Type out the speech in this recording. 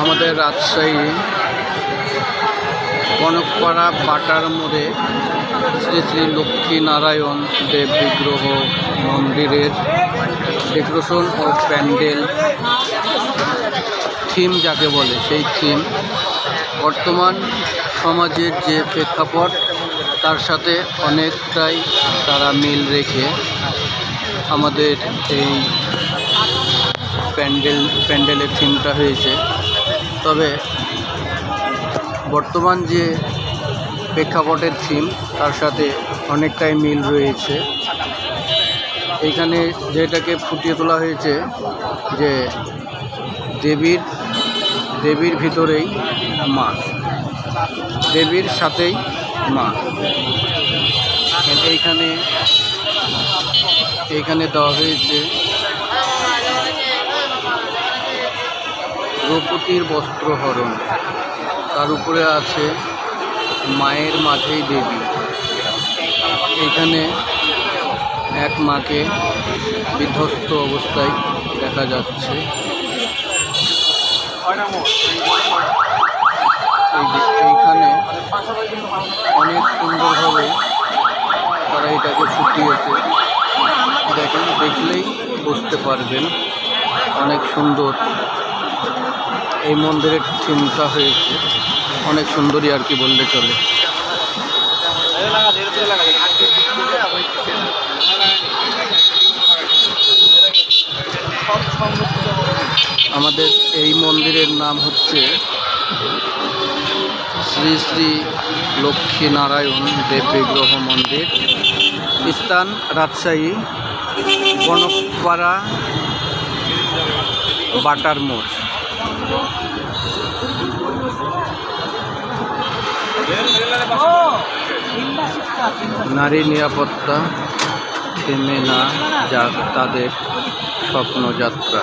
আমাদের রাজশাহী, কনকপাড়া, পাটার মোড়ে শ্রী শ্রী লক্ষ্মীনারায়ণ দেব বিগ্রহ মন্দিরের ডেকোরেশন ও প্যান্ডেল থিম যাকে বলে, সেই থিম বর্তমান সমাজের যে প্রেক্ষাপট, তার সাথে অনেকটাই তারা মিল রেখে আমাদের এই প্যান্ডেল, প্যান্ডেলের থিমটা হয়েছে। তবে বর্তমান যে প্রেক্ষাপটের থিম, তার সাথে অনেকটাই মিল রয়েছে। এইখানে যেটাকে ফুটিয়ে তোলা হয়েছে যে দেবীর দেবীর ভিতরেই মা। দেবীর সাথেই মা। এইখানে এইখানে দেওয়া হয়েছে দ্রৌপদীর বস্ত্রহরণ। তার উপরে আছে মায়ের মাঝেই দেবী। এখানে এক মাকে বিধ্বস্ত অবস্থায় দেখা যাচ্ছে। এইখানে অনেক সুন্দরভাবে তারা এটাকে ফুটিয়েছে। দেখেন, দেখলেই বুঝতে পারবেন অনেক সুন্দর। এই মন্দিরের থিমটা হয়েছে। অনেক সুন্দরী আর কি বললে চলে। আমাদের এই মন্দিরের নাম হচ্ছে শ্রী শ্রী লক্ষ্মীনারায়ণ দেব বিগ্রহ মন্দির। স্থান রাজশাহী, বনপাড়া বাটার মোড় নারী নিরাপত্তা থেমে না যাক তাদের স্বপ্নযাত্রা।